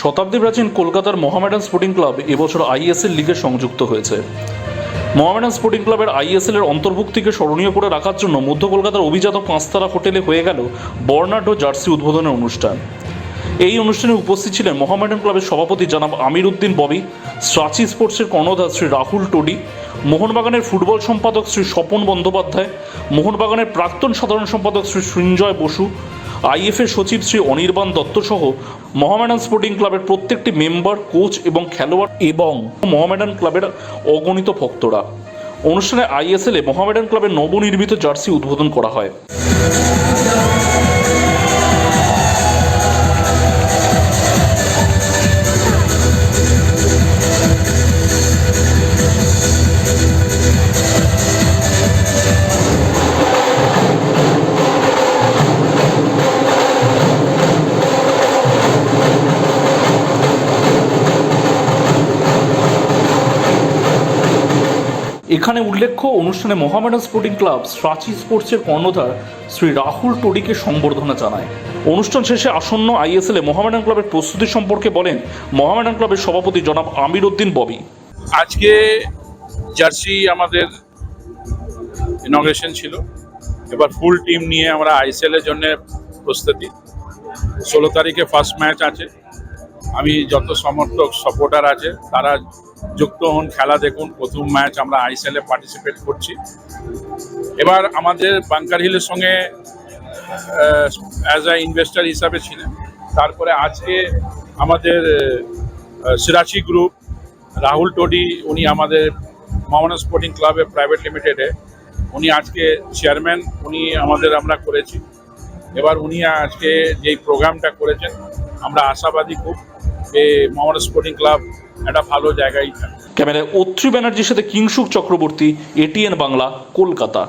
শতাব্দী প্রাচীন কলকাতার Mohammedan sporting club এবছর আইএসএল লিগে সংযুক্ত হয়েছে। মোহামেডান স্পোর্টিং ক্লাবের আইএসএল এর অন্তর্ভুক্তিকে স্মরণীয় করে রাখার জন্য মধ্য কলকাতার অভিজাত পাঁচতারা হোটেলে হয়ে গেল বর্নাঢ্য জার্সি উদ্বোধনের অনুষ্ঠান। এই অনুষ্ঠানে উপস্থিত ছিলেন মোহামেডান ক্লাবের সভাপতি জনাব আমির উদ্দিন ববি স্ট্রাচি স্পোর্টসের কর্ণধার শ্রী রাহুল টোডি, মোহনবাগানের ফুটবল সম্পাদক শ্রী স্বপন বন্দ্যোপাধ্যায়, মোহনবাগানের প্রাক্তন সাধারণ সম্পাদক শ্রী সৃঞ্জয় বসু আইএফএ সচিব শ্রী অনির্বাণ দত্ত সহ মহামেডান স্পোর্টিং ক্লাবের প্রত্যেকটি মেম্বার, কোচ এবং খেলোয়াড় এবং মহামেডান ক্লাবের অগণিত ভক্তরা। অনুষ্ঠানে আইএসএলে মহামেডান ক্লাবের নবনির্মিত জার্সি উদ্বোধন করা হয়। এখানে উল্লেখ্য, অনুষ্ঠানে মোহামেডান স্পোর্টিং ক্লাব স্ট্রাচি স্পোর্টসের কর্ণধার শ্রী রাহুল টোডিকে সম্বর্ধনা জানায়। অনুষ্ঠান শেষে আসন্ন আইএসএলে মোহামেডান ক্লাবের প্রস্তুতি সম্পর্কে বলেন মোহামেডান ক্লাবের সভাপতি জনাব আমির উদ্দিন ববি। আজকে জার্সি আমাদের ইনগ্রেশন ছিল। এবার ফুল টিম নিয়ে আমরা আইসিএল এর জন্য প্রস্তুতি। ষোলো তারিখে ফার্স্ট ম্যাচ আছে। আমি যত সমর্থক সাপোর্টার আছে, তারা যুক্ত হন, খেলা দেখুন, প্রথম ম্যাচ আমরা আইসিএল পার্টিসিপেট করছি। এবার আমাদের বাঙ্কার হিলের সঙ্গে অ্যাজ আ ইনভেস্টার হিসাবে ছিলেন। তারপরে আজকে আমাদের সিরাচি গ্রুপ রাহুল টোডি উনি আমাদের মামনা স্পোর্টিং ক্লাবে প্রাইভেট লিমিটেডে উনি আজকে চেয়ারম্যান উনি আমাদের আমরা করেছি। এবার উনি আজকে যেই প্রোগ্রামটা করেছেন, আমরা আশাবাদী খুব। যে মামনা স্পোর্টিং ক্লাব একটা ভালো জায়গায় থাকে। ক্যামেরায় অত্রি ব্যানার্জির সাথে কিংসুক চক্রবর্তী, এটিএন বাংলা, কলকাতা।